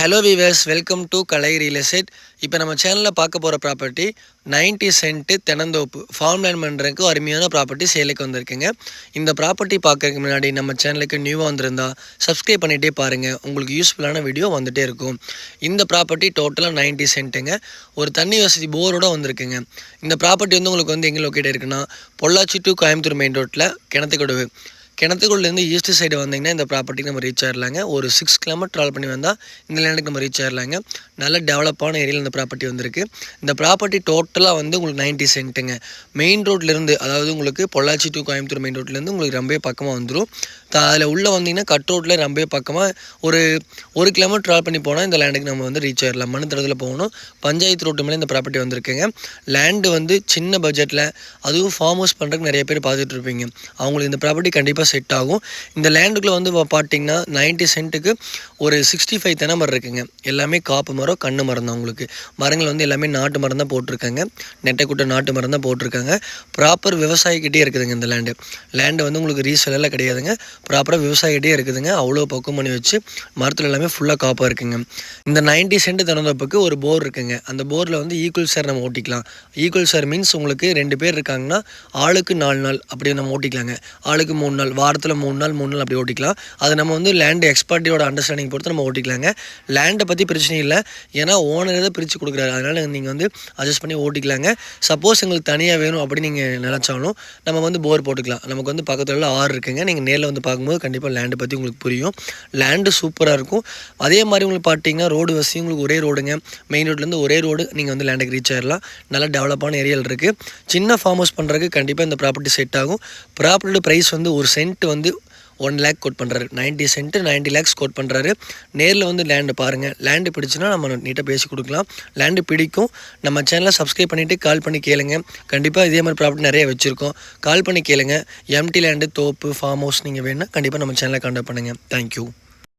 Hello viewers welcome to Kalai real estate இப்போ நம்ம சேனலில் பார்க்க போகிற ப்ராப்பர்ட்டி 90 சென்ட்டு தெனந்தோப்பு ஃபார்ம் லேண்ட் பண்ணுறதுக்கு அருமையான ப்ராப்பர்ட்டி சேலுக்கு வந்திருக்குங்க. இந்த ப்ராப்பர்ட்டி பார்க்கறதுக்கு முன்னாடி நம்ம சேனலுக்கு நியூவாக வந்திருந்தா சப்ஸ்கிரைப் பண்ணிகிட்டே பாருங்கள் உங்களுக்கு யூஸ்ஃபுல்லான வீடியோ வந்துகிட்டே இருக்கும். இந்த ப்ராப்பர்ட்டி டோட்டலாக 90 சென்ட்டுங்க ஒரு தண்ணி வசதி போரோட வந்திருக்குங்க. இந்த ப்ராப்பர்ட்டி வந்து உங்களுக்கு வந்து எங்கே லொக்கேட் இருக்குன்னா பொள்ளாச்சி டு கோயம்புத்தூர் மெயின் ரோட்டில் கிணத்துக்கடுவு கிணத்துக்குள்ளேருந்து ஈஸ்ட் சைடு வந்தீங்கன்னா இந்த ப்ராப்பர்ட்டிக்கு நம்ம ரீச் ஆயிடலாங்க ஒரு சிக்ஸ் கிலோமீட்டர் ட்ராவல் பண்ணி வந்தால் இந்த லேண்டுக்கு நம்ம ரீச் ஆயிடலாங்க நல்ல டெவலப்பான ஏரியாவில் இந்த ப்ராப்பர்ட்டி வந்திருக்கு. இந்த ப்ராப்பர்ட்டி டோட்டலாக வந்து உங்களுக்கு 90 சென்ட்டுங்க மெயின் ரோட்லேருந்து அதாவது உங்களுக்கு பொள்ளாச்சி டு கோயம்புத்தூர் மெயின் ரோட்லேருந்து உங்களுக்கு ரொம்ப பக்கமாக வந்துடும் அதில் உள்ளே வந்தீங்கன்னா கட் ரோட்டில் ரொம்பவே பக்கமாக ஒரு ஒரு கிலோமீட்டர் ட்ராவல் பண்ணி போனால் இந்த லேண்டுக்கு நம்ம வந்து ரீச் ஆயிடலாம் மண் தடத்தில் போகணும். பஞ்சாயத்து ரோட்டு மேலே இந்த ப்ராப்பர்ட்டி வந்திருக்குங்க. லேண்டு வந்து சின்ன பட்ஜெட்டில் அதுவும் ஃபார்ம் ஹவுஸ் பண்ணுறதுக்கு நிறைய பேர் பார்த்துட்டு இருப்பீங்க. அவங்களுக்கு இந்த ப்ராப்பர்ட்டி கண்டிப்பாக செட் ஆகும். இந்த லேண்டுக்குள்ளே வந்து பார்த்தீங்கன்னா 90 சென்ட்டுக்கு ஒரு சிக்ஸ்டி ஃபைவ் தென்னை மரம் இருக்குங்க. எல்லாமே காப்பு மரம் கண்ணு மரம் தான் உங்களுக்கு. மரங்கள் வந்து எல்லாமே நாட்டு மரம் தான் போட்டிருக்காங்க. நெட்டைக்குட்டை நாட்டு மரம் தான் போட்டிருக்காங்க. ப்ராப்பர் விவசாயிக்கிட்டே இருக்குதுங்க இந்த லேண்டு லேண்டு வந்து உங்களுக்கு ரீசெல்லாம் கிடையாதுங்க. ப்ராப்பராக விவசாயிகிட்டே இருக்குதுங்க. அவ்வளோ பக்கம் பண்ணி வச்சு மரத்தில் எல்லாமே ஃபுல்லாக காப்பாக இருக்குங்க. இந்த 90 சென்ட் திறந்தப்புக்கு ஒரு போர் இருக்குங்க. அந்த போரில் வந்து ஈக்குவல் சார் நம்ம ஓட்டிக்கலாம். ஈக்குவல் சார் மீன்ஸ் உங்களுக்கு ரெண்டு பேர் இருக்காங்கன்னா ஆளுக்கு நாலு நாள் அப்படி நம்ம ஓட்டிக்கலாங்க. ஆளுக்கு மூணு நாள் வாரத்தில் மூணு நாள் மூணு நாள் அப்படி ஓட்டிக்கலாம். அது நம்ம வந்து லேண்டு எக்ஸ்பர்ட்டியோட அண்டர்ஸ்டாண்டிங் பொறுத்து நம்ம ஓட்டிக்கலாங்க. லேண்டை பற்றி பிரச்சனை இல்லை. ஏன்னா ஓனர் தான் பிரித்து கொடுக்குறாரு. அதனால் நீங்கள் வந்து அட்ஜஸ்ட் பண்ணி ஓட்டிக்கலாங்க. சப்போஸ் எங்களுக்கு தனியாக வேணும் அப்படின்னு நீங்கள் நினச்சாலும் நம்ம வந்து போர் போட்டுக்கலாம். நமக்கு வந்து பக்கத்தில் ஆறு இருக்குங்க. நீங்கள் நேரில் வந்து பார்க்கும்போது கண்டிப்பாக லேண்டை பற்றி உங்களுக்கு புரியும். லேண்டு சூப்பராக இருக்கும். அதே மாதிரி உங்களுக்கு பார்த்தீங்கன்னா ரோடு வசதி உங்களுக்கு ஒரே ரோடுங்க மெயின் ரோட்லேருந்து ஒரே ரோடு நீங்கள் வந்து லேண்டுக்கு ரீச் ஆயிடலாம் நல்லா டெவலப்பான ஏரியாவில் இருக்குது சின்ன ஃபார்ம் ஹவுஸ் பண்ணுறதுக்கு கண்டிப்பாக இந்த ப்ராப்பர்ட்டி செட் ஆகும். ப்ராப்பர்ட்டியோட ப்ரைஸ் வந்து ஒரு சென்ட் வந்து ஒன் லேக் கோட் பண்ணுறாரு 90 சென்ட்டு 90 லேக்ஸ் கோட் பண்ணுறாரு நேரில் வந்து லேண்டு பாருங்கள் லேண்டு பிடிச்சுன்னா நம்ம நீட்டாக பேசி கொடுக்கலாம். லேண்டு பிடிக்கும். நம்ம சேனலை சப்ஸ்கிரைப் பண்ணிவிட்டு கால் பண்ணி கேளுங்க. கண்டிப்பாக இதே மாதிரி ப்ராப்பர்ட்டி நிறைய வச்சுருக்கோம். கால் பண்ணி கேளுங்க. எம்டி லேண்டு தோப்பு ஃபார்ம் ஹவுஸ் நீங்கள் வேணும்னா கண்டிப்பாக நம்ம சேனலை கான்டாக்ட் பண்ணுங்கள் தேங்க்யூ